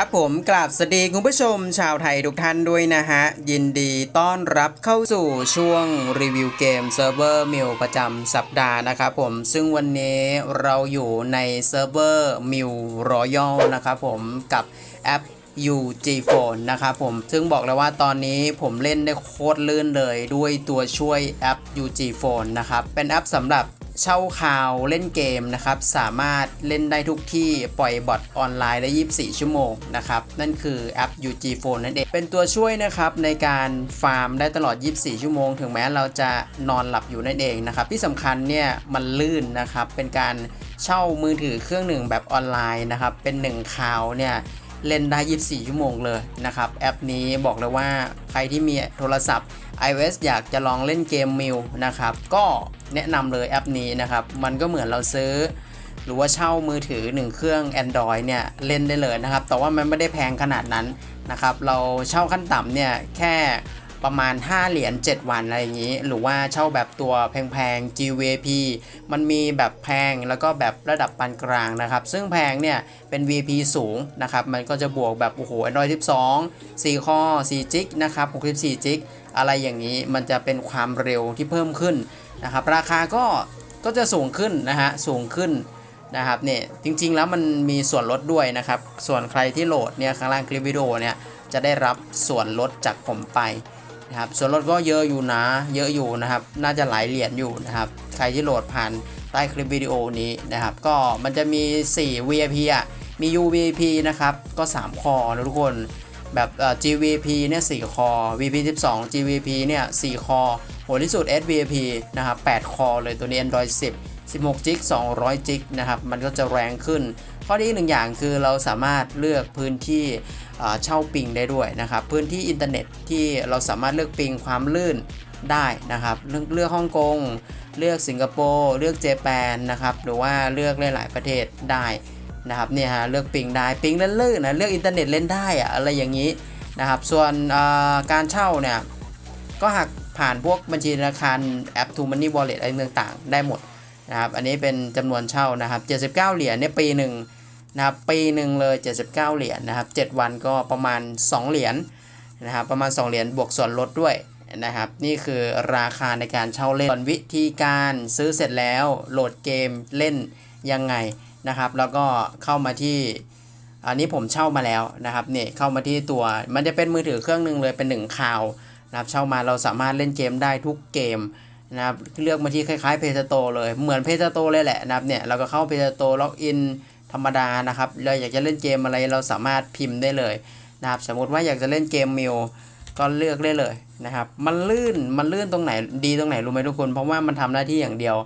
ครับผมกราบสวัสดีคุณผู้ชมชาวไทยทุกท่านด้วยนะฮะ ยินดีต้อนรับเข้าสู่ช่วงรีวิวเกมเซิร์ฟเวอร์มิวประจำสัปดาห์นะครับผมซึ่งวันนี้เราอยู่ในเซิร์ฟเวอร์มิวรอยัลนะครับผมกับแอป UG Phone นะครับผมซึ่งบอกเลยว่าตอนนี้ผมเล่นได้โคตรลื่นเลยด้วยตัวช่วยแอป UG Phone นะครับเป็นแอปสำหรับ เช่าข่าวเล่นเกมนะครับ สามารถเล่นได้ทุกที่ปล่อยบอทออนไลน์ได้ 24 ชั่วโมงนะครับ นั่นคือแอป UG Phone นั่นเอง เป็นตัวช่วยนะครับในการฟาร์มได้ตลอด 24 ชั่วโมง ถึงแม้เราจะนอนหลับอยู่นั่นเองนะครับ ที่สำคัญเนี่ยมันลื่นนะครับ เป็นการเช่ามือถือเครื่องหนึ่งแบบออนไลน์นะครับ เป็นหนึ่งข่าวเนี่ย เล่นได้ 24 ชั่วโมงเลยนะครับ แอปนี้บอกเลยว่าใครที่มีโทรศัพท์ iOS อยากจะลองเล่นเกมมิวนะครับ ก็แนะนำเลยแอปนี้นะครับ มันก็เหมือนเราซื้อ หรือว่าเช่ามือถือ 1 เครื่อง Android เนี่ย เล่นได้เลยนะครับ แต่ว่ามันไม่ได้แพงขนาดนั้นนะครับ เราเช่าขั้นต่ำเนี่ยแค่ ประมาณ 5 เหรียญ7 วันอะไรอย่างนี้ หรือว่าเช่าแบบตัวแพงๆ GVP มันมีแบบแพงแล้วก็แบบระดับปานกลางนะครับ ซึ่งแพงเนี่ยเป็น VP สูงนะครับ มันก็จะบวกแบบโอ้โห Android 12 4คอ4จิกนะครับ64จิกอะไรอย่างนี้มันจะเป็นความเร็วที่เพิ่มขึ้นนะครับ ราคาก็ก็จะสูงขึ้นนะฮะสูงขึ้นนะครับเนี่ยจริงๆแล้วมันมีส่วนลดด้วยนะครับ ส่วนใครที่โหลดเนี่ยข้างล่างคลิปวิดีโอเนี่ยจะได้รับส่วนลดจากผมไป นะครับส่วนลดก็เยอะอยู่นะเยอะอยู่นะครับ น่าจะหลายเหรียญอยู่นะครับ ใครที่โหลดผ่านใต้คลิปวิดีโอนี้นะครับ ก็มันจะมี 4 VIP อะมี UVP นะครับ ก็ 3 คอนะทุกคนแบบ GVP เนี่ย4คอ VP 12 GVP เนี่ย4คอโหดที่สุด SVP นะครับ8คอเลยตัวนี้ Android 10 16จิก200จิกนะครับ มันก็จะแรงขึ้น ข้อดีหนึ่งอย่างคือเราสามารถเลือกพื้นที่เช่าปิงได้ด้วยนะครับ พื้นที่อินเทอร์เน็ตที่เราสามารถเลือกปิงความลื่นได้นะครับเลือกเลือกฮ่องกงเลือกสิงคโปร์เลือกเจแปนนะครับหรือว่าเลือกหลายๆประเทศได้นะครับเนี่ยฮะเลือกปิงได้ปิงเล่นลื่นนะเลือกอินเทอร์เน็ตเล่นได้อะอะไรอย่างนี้นะครับ ส่วนการเช่าเนี่ยก็หักผ่านพวกบัญชีธนาคารแอป To Money Wallet อะไรต่างๆ ได้หมด นะครับอันนี้เป็นจำนวนเช่านะครับ 79 เหรียญเนี่ยปีหนึ่งนะครับปีหนึ่งเลย 79 เหรียญนะครับ7วันก็ประมาณ 2 เหรียญนะครับประมาณ 2 เหรียญบวกส่วนลดด้วยนะครับนี่คือราคาในการเช่าเล่นส่วนวิธีการซื้อเสร็จแล้วโหลดเกมเล่นยังไงนะครับ แล้วก็เข้ามาที่อันนี้ผมเช่ามาแล้วนะครับเนี่ยเข้ามาที่ตัวมันจะเป็นมือถือเครื่องหนึ่งเลยเป็นหนึ่งคาวนะครับเช่ามาเราสามารถเล่นเกมได้ทุกเกม นะครับเลือกมาที่คล้ายๆเพจโตเลยเหมือนเพจโตเลยแหละนะครับเนี่ยเราก็เข้าเพจโตล็อกอินธรรมดานะครับเราอยากจะเล่นเกมอะไรเราสามารถพิมพ์ได้เลยนะครับสมมติว่าอยากจะเล่นเกมมิวก็เลือกได้เลยนะครับมันลื่นมันลื่นตรงไหนดีตรงไหนรู้ไหมทุกคน เพราะว่ามันทำหน้าที่อย่างเดียว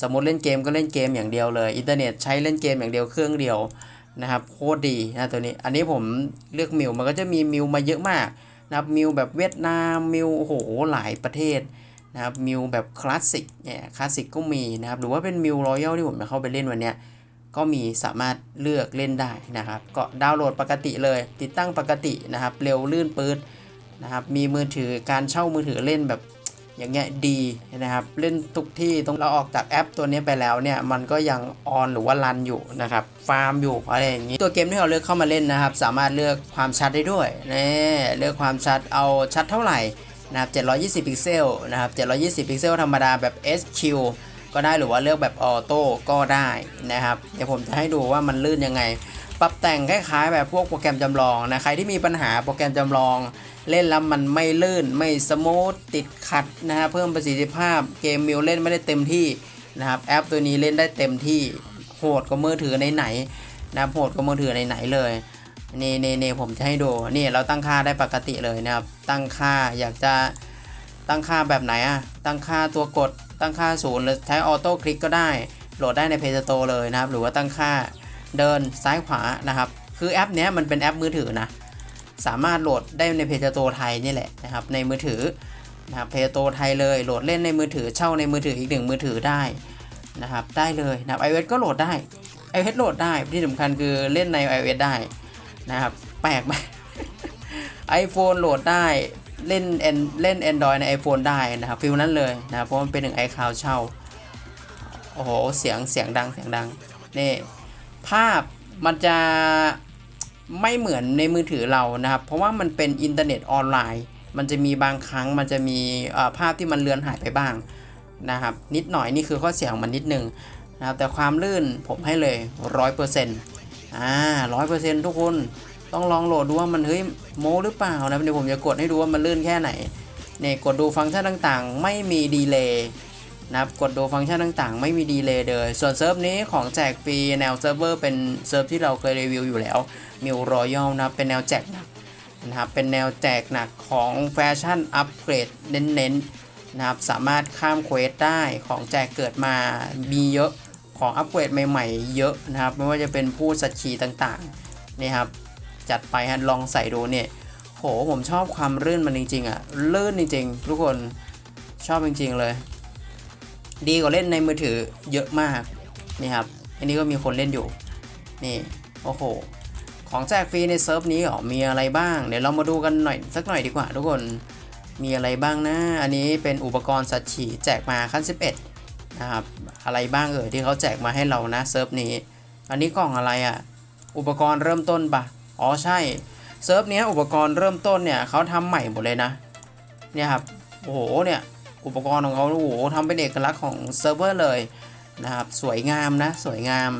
สมมติเล่นเกมก็เล่นเกมอย่างเดียวเลยอินเทอร์เน็ตใช้เล่นเกมอย่างเดียวเครื่องเดียวนะครับโคตรดีนะตัวนี้อันนี้ผมเลือกมิวมันก็จะมีมิวมาเยอะมากนะครับมิวแบบเวียดนามมิวโอ้โหหลายประเทศ นะครับมิวแบบคลาสสิกเนี่ยคลาสสิกก็มีนะครับหรือว่าเป็นมิวรอยัลที่ผมจะเข้าไปเล่นวันนี้ก็มีสามารถเลือกเล่นได้นะครับก็ดาวน์โหลดปกติเลย ติดตั้งปกตินะครับเร็วลื่นปืดนะครับมีมือถือการเช่ามือถือเล่นแบบอย่างเงี้ยดีนะครับเล่นทุกที่ตรงเราออกจากแอปตัวนี้ไปแล้วเนี่ยมันก็ยังออนหรือว่ารันอยู่นะครับฟาร์มอยู่อะไรอย่างนี้ตัวเกมที่เราเลือกเข้ามาเล่นนะครับ สามารถเลือกความชัดได้ด้วยนี่เลือกความชัดเอาชัดเท่าไหร่ นะครับ 720 พิกเซลนะครับ 720 พิกเซลธรรมดาแบบ SQ ก็ได้หรือว่าเลือกแบบออโต้ก็ได้นะครับ เดี๋ยวผมจะให้ดูว่ามันลื่นยังไง ปรับแต่งคล้ายๆ แบบพวกโปรแกรมจำลองนะ ใครที่มีปัญหาโปรแกรมจำลอง เล่นแล้วมันไม่ลื่น ไม่สมูท ติดขัดนะฮะ เพิ่มประสิทธิภาพ เกมมิวเล่นไม่ได้เต็มที่นะครับ แอปตัวนี้เล่นได้เต็มที่ โหดกว่ามือถือไหนๆนะโหดกว่ามือถือไหนๆเลย นี่นี่นี่ผมจะให้ดูนี่เราตั้งค่าได้ปกติเลยนะครับ ตั้งค่าอยากจะตั้งค่าแบบไหนอะตั้งค่าตัวกด ตั้งค่าศูนย์หรือใช้ออโต้คลิกก็ได้ โหลดได้ใน Play Store เลยนะครับ หรือว่าตั้งค่าเดินซ้ายขวานะครับ คือแอปนี้มันเป็นแอปมือถือนะ สามารถโหลดได้ในเพจโตไทยนี่แหละนะครับ ในมือถือนะครับเพจโตไทยเลย โหลดเล่นในมือถือ เช่าในมือถืออีกหนึ่งมือถือได้นะครับ ได้เลยนะครับ iOS ก็โหลดได้ iOS โหลดได้ ที่สำคัญคือเล่นใน iOS ได้ นะครับ แปลกไหม iPhone โหลดได้เล่น An- เล่น Android ใน iPhone ได้นะครับฟิลนั้นเลยนะครับเพราะมันเป็นหนึ่ง iCloud เช่าโอ้โหเสียงเสียงดังเสียงดังนี่ภาพมันจะไม่เหมือนในมือถือเรานะครับ เพราะว่ามันเป็นอินเทอร์เน็ตออนไลน์ มันจะมีบางครั้งมันจะมีภาพที่มันเลือนหายไปบ้างนะครับนิดหน่อยนี่คือข้อเสียของมันนิดนึงนะครับแต่ความลื่นผมให้เลยร้อยเปอร์เซ็นต์ อ่าร้อยเปอร์เซ็นต์ทุกคนต้องลองโหลดดูว่ามันเฮ้ยโมหรือเปล่านะเดี๋ยวผมจะกดให้ดูว่ามันลื่นแค่ไหนเนี่ยกดดูฟังก์ชันต่างๆ ไม่มีดีเลย์นะครับกดดูฟังก์ชันต่างๆ ไม่มีดีเลย์เลย ส่วนเซิร์ฟนี้ของแจกฟรีแนวเซิร์ฟเวอร์เป็นเซิร์ฟที่เราเคยรีวิวอยู่แล้วมิวรอยัลนะครับเป็นแนวแจกหนักนะครับเป็นแนวแจกหนักของแฟชั่นอัปเกรดเน้นๆนะครับสามารถข้ามเควสได้ของแจกเกิดมามีเยอะ ของอัปเกรดใหม่ๆ เยอะนะครับ ไม่ว่าจะเป็นผู้สัตว์ขี่ต่างๆนี่ครับจัดไปฮะลองใส่ดูเนี่ยโหผมชอบความลื่นมันจริงๆอะ่ะลื่นจริงๆทุกคนชอบจริงๆเลย ดีกว่าเล่นในมือถือเยอะมากนี่ครับอันนี้ก็มีคนเล่นอยู่นี่โอ้โหของแจกฟรีในเซิร์ฟนี้เหรอมีอะไรบ้าง เดี๋ยวเรามาดูกันหน่อยสักหน่อยดีกว่า ทุกคนมีอะไรบ้างนะ อันนี้เป็นอุปกรณ์สัตว์ฉี่แจกมาขั้น 11 นะครับอะไรบ้างเอ่ยที่เขาแจกมาให้เรานะเซิร์ฟนี้ อันนี้กล่องอะไรอะ่ะ อุปกรณ์เริ่มต้นปะอ๋อใช่เซิร์ฟเนี้ยอุปกรณ์เริ่มต้นเนี่ยเขาทำใหม่หมดเลยนะเนี่ยครับโอ้โหเนี่ยอุปกรณ์ของเขาโอ้โหทำเป็นเอกลักษณ์ของเซิร์ฟเวอร์เลยนะครับสวยงามนะสวยงาม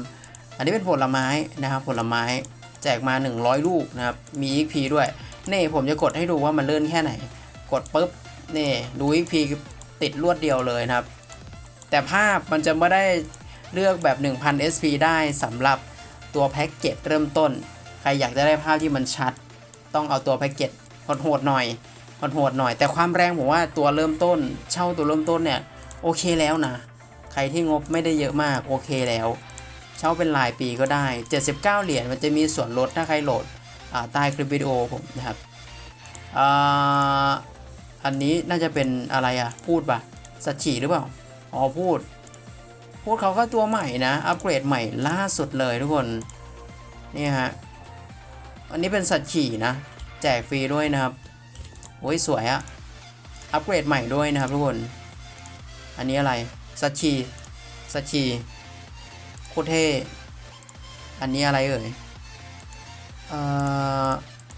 อันนี้เป็นผลไม้นะครับผลไม้แจกมา 100 ลูกนะครับมี XP ด้วยนี่ผมจะกดให้ดูว่ามันเลื่อนแค่ไหน กดปุ๊บนี่ดู XP ติดรวดเดียวเลยนะครับ แต่ภาพมันจะไม่ได้เลือกแบบ 1000 SP ได้สำหรับตัวแพ็กเกจเริ่มต้น ใครอยากจะได้ภาพที่มันชัด ต้องเอาตัวแพ็กเกจโหดๆหน่อยโหดๆหน่อย แต่ความแรงผมว่าตัวเริ่มต้น เช่าตัวเริ่มต้นเนี่ยโอเคแล้วนะ ใครที่งบไม่ได้เยอะมากโอเคแล้ว เช่าเป็นรายปีก็ได้ 79 เหรียญมันจะมีส่วนลดถ้าใครโหลดใต้คลิปวิดีโอผมนะครับอ,อันนี้น่าจะเป็นอะไรอะพูดปะสัตว์ฉี่หรือเปล่า อ๋อพูด พูดเขาก็ตัวใหม่นะ อัปเกรดใหม่ล่าสุดเลยทุกคน นี่ฮะ อันนี้เป็นสัตว์ฉี่นะ แจกฟรีด้วยนะครับโอ้ยสวยอะอัปเกรดใหม่ด้วยนะครับทุกคน อันนี้อะไร สัชชีสัชชีโคตรเท่อันนี้อะไรเอ่ยเอ่อ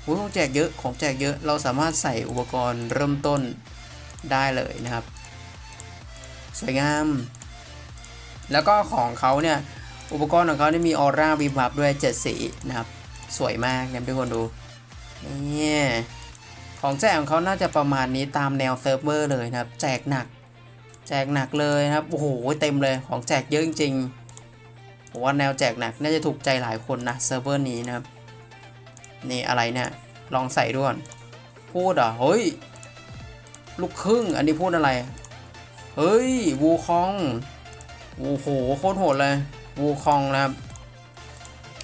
โอ้ยของแจกเยอะ ของแจกเยอะ เราสามารถใส่อุปกรณ์เริ่มต้นได้เลยนะครับ สวยงาม แล้วก็ของเขาเนี่ย อุปกรณ์ของเขาเนี่ยมีออร่าวิบวับด้วยเจ็ดสีนะครับ สวยมากนะทุกคนดูนี่ของแจกของเขาน่าจะประมาณนี้ตามแนวเซิร์ฟเวอร์เลยนะครับ แจกหนัก แจกหนักเลยนะครับ โอ้โห เต็มเลยของแจกเยอะจริงๆผมว่าแนวแจกหนักน่าจะถูกใจหลายคนนะเซิร์ฟเวอร์นี้นะครับ นี่อะไรเนี่ย ลองใส่ด้วยก่อนพูดเหรอะเฮ้ย ลูกครึ่ง อันนี้พูดอะไร เฮ้ย วูคองโอ้โหโคตรโหดเลย วูคองนะครับ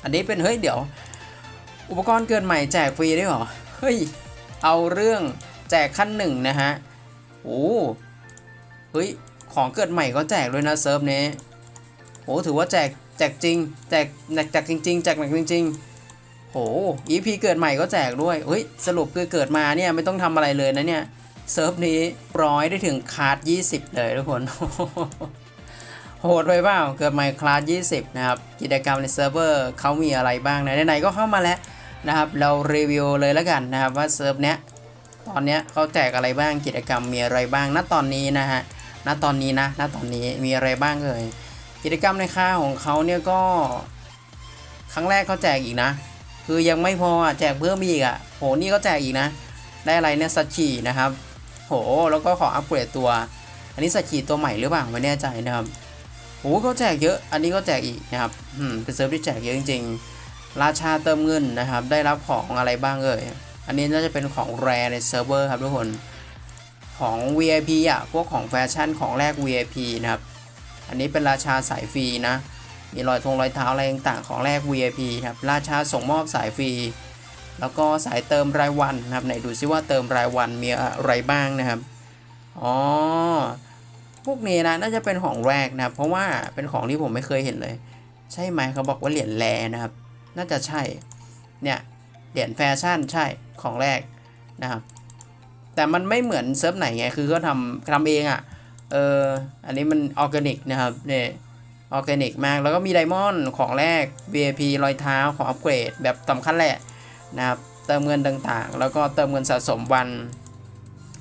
อันนี้เป็นเฮ้ยเดี๋ยว อุปกรณ์เกิดใหม่แจกฟรีได้เหรอ เฮ้ย เอาเรื่องแจกขั้นหนึ่งนะฮะ โอ้เฮ้ย ของเกิดใหม่ก็แจกด้วยนะเซิร์ฟนี้โอ้ถือว่าแจกแจกจริง แจกหนักแจกจริงๆแจกหนักจริงๆโห EP เกิดใหม่ก็แจกด้วยเฮ้ยสรุปคือเกิดมาเนี่ยไม่ต้องทำอะไรเลยนะเนี่ย เซิร์ฟนี้ร้อยได้ถึงคาร์ด20 เลยทุกคน โหดไปเปล่า เกิดใหม่คลาส20 นะครับ กิจกรรมในเซิร์ฟเวอร์เขามีอะไรบ้างนะไหนๆก็เข้ามาแล้วนะครับ เรารีวิวเลยแล้วกันนะครับว่าเซิร์ฟเนี้ยตอนเนี้ยเขาแจกอะไรบ้างกิจกรรมมีอะไรบ้างณตอนนี้นะฮะณตอนนี้นะณตอนนี้มีอะไรบ้างเอ่ยกิจกรรมในค่าของเขาเนี่ยก็ ครั้งแรกเขาแจกอีกนะ คือยังไม่พอแจกเพิ่มอีกอะโหนี่ก็แจกอีกนะ ได้อะไรเนี่ยสัตชีนะครับ โห แล้วก็ขออัปเกรดตัว อันนี้สัตชีตัวใหม่หรือเปล่าไม่แน่ใจนะครับโหเขาแจกเยอะ อันนี้ก็แจกอีกนะครับ อืม เป็นเซิร์ฟที่แจกเยอะจริงๆ ราชาเติมเงินนะครับ ได้รับของอะไรบ้างเอ่ย อันนี้น่าจะเป็นของแรในเซิร์ฟเวอร์ครับทุกคน ของ VIP อะ พวกของแฟชั่นของแรก VIP นะครับ อันนี้เป็นราชาสายฟรีนะ มีรอยทงรอยเท้าอะไรต่างๆของแรก VIP ครับ ราชาส่งมอบสายฟรี แล้วก็สายเติมรายวันนะครับไหนดูซิว่าเติมรายวันมีอะไรบ้างนะครับอ๋อพวกนี้นะน่าจะเป็นของแรกนะครับ เพราะว่าเป็นของที่ผมไม่เคยเห็นเลย ใช่ไหมเขาบอกว่าเหรียญแรนะครับ น่าจะใช่เนี่ยเหรียญแฟชั่นใช่ของแรกนะครับแต่มันไม่เหมือนเซิร์ฟไหนไงคือเขาทำทำเองอะ่ะเอออันนี้มันออร์แกนิกนะครับเนี่ยออร์แกนิกมากแล้วก็มีไดมอนด์ของแรก VIP รอยเท้าของอัปเกรดแบบสำคัญแหละ นะครับเติมเงินต่างๆ แล้วก็เติมเงินสะสมวัน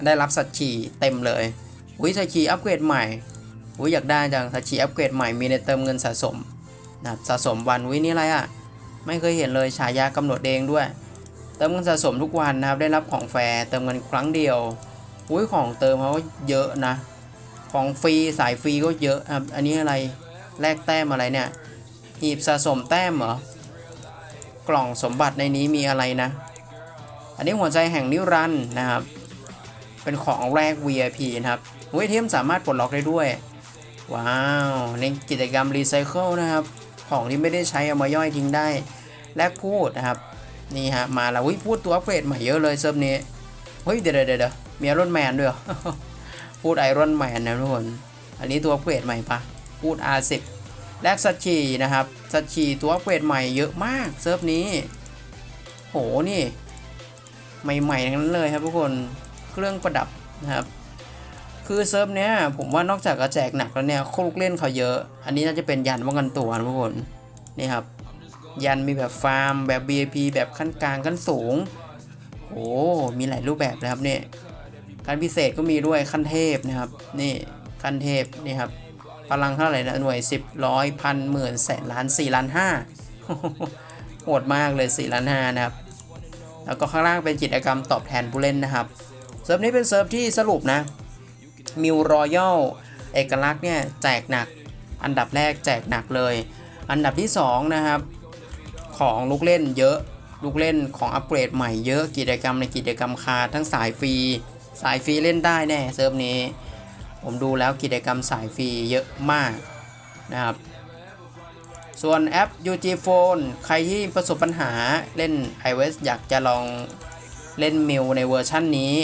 ได้รับสัตว์ฉี่เต็มเลยอุ้ยสัตว์ฉี่อัปเกรดใหม่อุ้ยอยากได้จังสัตว์ฉี่อัปเกรดใหม่มีในเติมเงินสะสมนะครับสะสมวันอุ้ยนี่อะไรอะ่ะไม่เคยเห็นเลยฉายากำหนดเองด้วย เติมเงินสะสมทุกวันนะครับได้รับของแฟร์เติมเงินครั้งเดียวอุ้ยของเติมเขาก็เยอะนะ ของฟรีสายฟรีก็เยอะครับอันนี้อะไรแลกแต้มอะไรเนี่ยหีบสะสมแต้มเหรอ กล่องสมบัติในนี้มีอะไรนะ อันนี้หัวใจแห่งนิรันด์นะครับ เป็นของแรก VIP นะครับเวทเทมสามารถปลดล็อกได้ด้วย ว้าวในกิจกรรมรีไซเคิลนะครับ ของที่ไม่ได้ใช้เอามาย่อยทิ้งได้ แลกพูดนะครับ นี่ฮะ มาแล้ววิพูดตัวอัปเกรดใหม่เยอะเลยเซิร์ฟนี้ เฮ้ย เดี๋ยวเดี๋ยวเมีไอรอนแมนด้วยพูดไอรอนแมนนะทุกคน อันนี้ตัวอัปเกรดใหม่ปะพูด R10 แลกสัตชีนะครับสัตชีตัวอัปเกรดใหม่เยอะมากเซิร์ฟนี้ โหนี่ ใหม่ๆทั้งนั้นเลยครับทุกคนเครื่องประดับนะครับคือเซิร์ฟเนี้ยผมว่านอกจากจะแจกหนักแล้วเนี่ยลูกเล่นเขาเยอะ อันนี้น่าจะเป็นยันป้องกันตัวทุกคนนี่ครับ ยันมีแบบฟาร์มแบบ VIP แบบขั้นกลางขั้นสูงโอ้มีหลายรูปแบบนะครับเนี่ยขั้นพิเศษก็มีด้วยขั้นเทพนะครับ นี่ขั้นเทพนี่ครับ พลังเท่าไหร่นะหน่วย 10ร้อยพันหมื่นแสนล้าน4ล้านห้าโหดมากเลย4ล้านห้านะครับ แล้วก็ข้างล่างเป็นกิจกรรมตอบแทนผู้เล่นนะครับเซิร์ฟนี้เป็นเซิร์ฟที่สรุปนะมิวรอยัลเอกลักษณ์เนี่ยแจกหนัก อันดับแรกแจกหนักเลย อันดับที่ 2 นะครับ ของลูกเล่นเยอะลูกเล่นของอัปเกรดใหม่เยอะกิจกรรมในกิจกรรมคาทั้งสายฟรี สายฟรีเล่นได้แน่เซิร์ฟนี้ ผมดูแล้วกิจกรรมสายฟรีเยอะมากนะครับ ส่วนแอป UG Phone ใครที่ประสบปัญหาเล่น iOS อยากจะลองเล่นมิวในเวอร์ชั่นนี้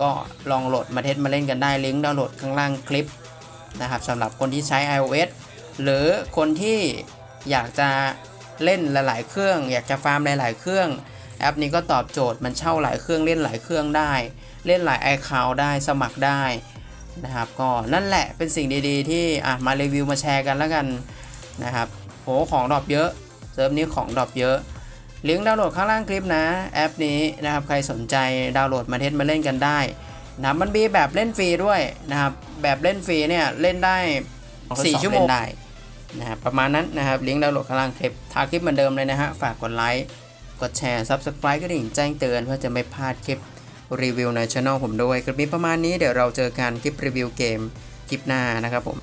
ก็ลองโหลดมาเทสมาเล่นกันได้ลิงก์ดาวน์โหลดข้างล่างคลิปนะครับสำหรับคนที่ใช้ iOS หรือคนที่อยากจะเล่นหลาย ๆ เครื่อง อยากจะฟาร์มหลาย ๆ เครื่อง แอปนี้ก็ตอบโจทย์มันเช่าหลายเครื่องเล่นหลายเครื่องได้ เล่นหลายไอคาวได้สมัครได้ นะครับ ก็นั่นแหละเป็นสิ่งดีๆ ที่อะมารีวิวมาแชร์กันแล้วกันนะครับโหของดรอปเยอะเซิร์ฟนี้ของดรอปเยอะลิงก์ดาวน์โหลดข้างล่างคลิปนะแอปนี้นะครับใครสนใจดาวน์โหลดมาเทสมาเล่นกันได้นะมันมีแบบเล่นฟรีด้วยนะครับแบบเล่นฟรีเนี่ยเล่นได้ 4 ชั่วโมงได้นะครับประมาณนั้นนะครับลิงก์ดาวน์โหลดข้างล่างคลิปทาคลิปเหมือนเดิมเลยนะฮะฝากกดไลค์กดแชร์ Subscribe ก็ดิ่งแจ้งเตือนเพื่อจะไม่พลาดคลิป รีวิวในช่องผมด้วยคลิปนี้ประมาณนี้เดี๋ยวเราเจอกันคลิปรีวิวเกมคลิปหน้านะครับผม